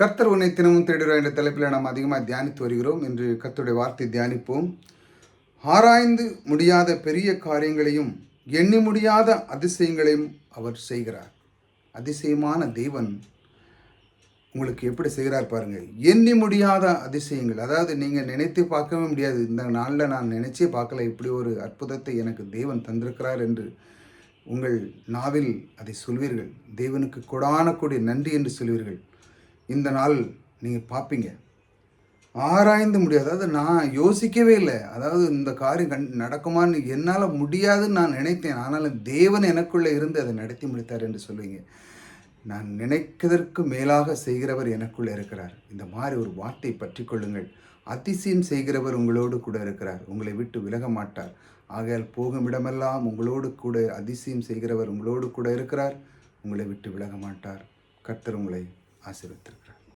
கர்த்தர் உன்னை தினமும் தேடுகிறார் என்ற தலைப்பில் நாம் அதிகமாக தியானித்து வருகிறோம். என்று கர்த்தருடைய வார்த்தை தியானிப்போம். ஆராய்ந்து முடியாத பெரிய காரியங்களையும் எண்ணி முடியாத அதிசயங்களையும் அவர் செய்கிறார். அதிசயமான தெய்வன் உங்களுக்கு எப்படி செய்கிறார் பாருங்கள். எண்ணி முடியாத அதிசயங்கள் அதாவது நீங்கள் நினைத்து பார்க்கவே முடியாது. இந்த நாளில் நான் நினைச்சே பார்க்கல இப்படி ஒரு அற்புதத்தை எனக்கு தெய்வன் தந்திருக்கிறார் என்று உங்கள் நாவில் அதை சொல்வீர்கள். தேவனுக்கு கொடான நன்றி என்று சொல்வீர்கள். இந்த நாள் நீங்கள் பார்ப்பீங்க ஆராய்ந்து முடியாது. அதாவது நான் யோசிக்கவே இல்லை. அதாவது இந்த காரியம் கண் நடக்குமான்னு என்னால் முடியாதுன்னு நான் நினைத்தேன். ஆனாலும் தேவன் எனக்குள்ளே இருந்து அதை நடத்தி முடித்தார் என்று சொல்லுவீங்க நான் நினைக்கிறதற்கு மேலாக செய்கிறவர் எனக்குள்ளே இருக்கிறார். இந்த மாதிரி ஒரு வார்த்தை பற்றி கொள்ளுங்கள். அதிசயம் செய்கிறவர் உங்களோடு கூட இருக்கிறார். உங்களை விட்டு விலக மாட்டார். ஆகையால் போகும் இடமெல்லாம் உங்களோடு கூட அதிசயம் செய்கிறவர் உங்களோடு கூட இருக்கிறார். உங்களை விட்டு விலக மாட்டார். கர்த்தர் உங்களை ஆசீர்வத்திருக்கிறார்